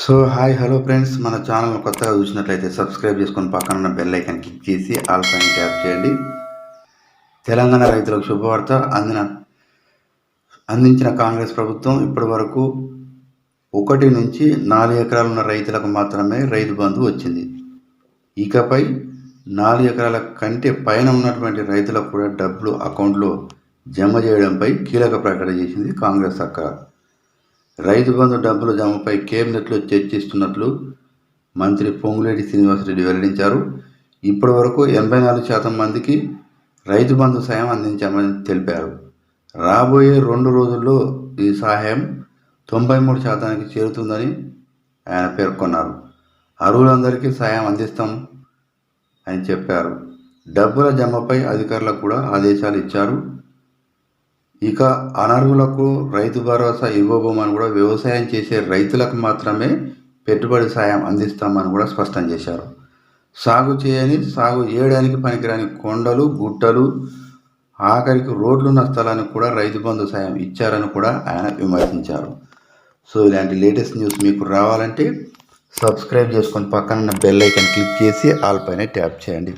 So hi hello friends. మన channel కొత్తగా చూసినట్లయితే సబ్స్క్రైబ్ చేసుకొని పక్కన ఉన్న బెల్ ఐకాన్ క్లిక్ చేసి ఆల్ పైన ట్యాప్ చేయండి. తెలంగాణ రైతులకు శుభవార్త. అందిన అందించిన కాంగ్రెస్ ప్రభుత్వం ఇప్పటి వరకు ఒకటి నుంచి నాలుగు ఎకరాలు ఉన్న రైతులకు మాత్రమే రైతు బంధు వచ్చింది. ఇకపై నాలుగు ఎకరాల కంటే పైన ఉన్నటువంటి రైతులకు కూడా డబ్బులు అకౌంట్లో జమ చేయడంపై కీలక ప్రకటన చేసింది కాంగ్రెస్ సర్కార్. రైతు బంధు డబ్బుల జమపై కేబినెట్లో చర్చిస్తున్నట్లు మంత్రి పొంగులేటి శ్రీనివాసరెడ్డి వెల్లడించారు. ఇప్పటి వరకు ఎనభై నాలుగు శాతం మందికి రైతు బంధు సాయం అందించామని తెలిపారు. రాబోయే రెండు రోజుల్లో ఈ సహాయం తొంభై మూడు శాతానికి చేరుతుందని ఆయన పేర్కొన్నారు. అర్హులందరికీ సాయం అందిస్తాం అని చెప్పారు. డబ్బుల జమపై అధికారులకు కూడా ఆదేశాలు ఇచ్చారు. ఇక అనర్హులకు రైతు భరోసా ఇవ్వబోమని కూడా వ్యవసాయం చేసే రైతులకు మాత్రమే పెట్టుబడి సాయం అందిస్తామని కూడా స్పష్టం చేశారు. సాగు చేయని సాగు చేయడానికి పనికిరాని కొండలు గుట్టలు ఆఖరికి రోడ్లున్న స్థలానికి కూడా రైతు బంధు సాయం ఇచ్చారని కూడా ఆయన విమర్శించారు. సో ఇలాంటి లేటెస్ట్ న్యూస్ మీకు రావాలంటే సబ్స్క్రైబ్ చేసుకొని పక్కన బెల్ ఐకాన్ క్లిక్ చేసి ఆల్ పైన ట్యాప్ చేయండి.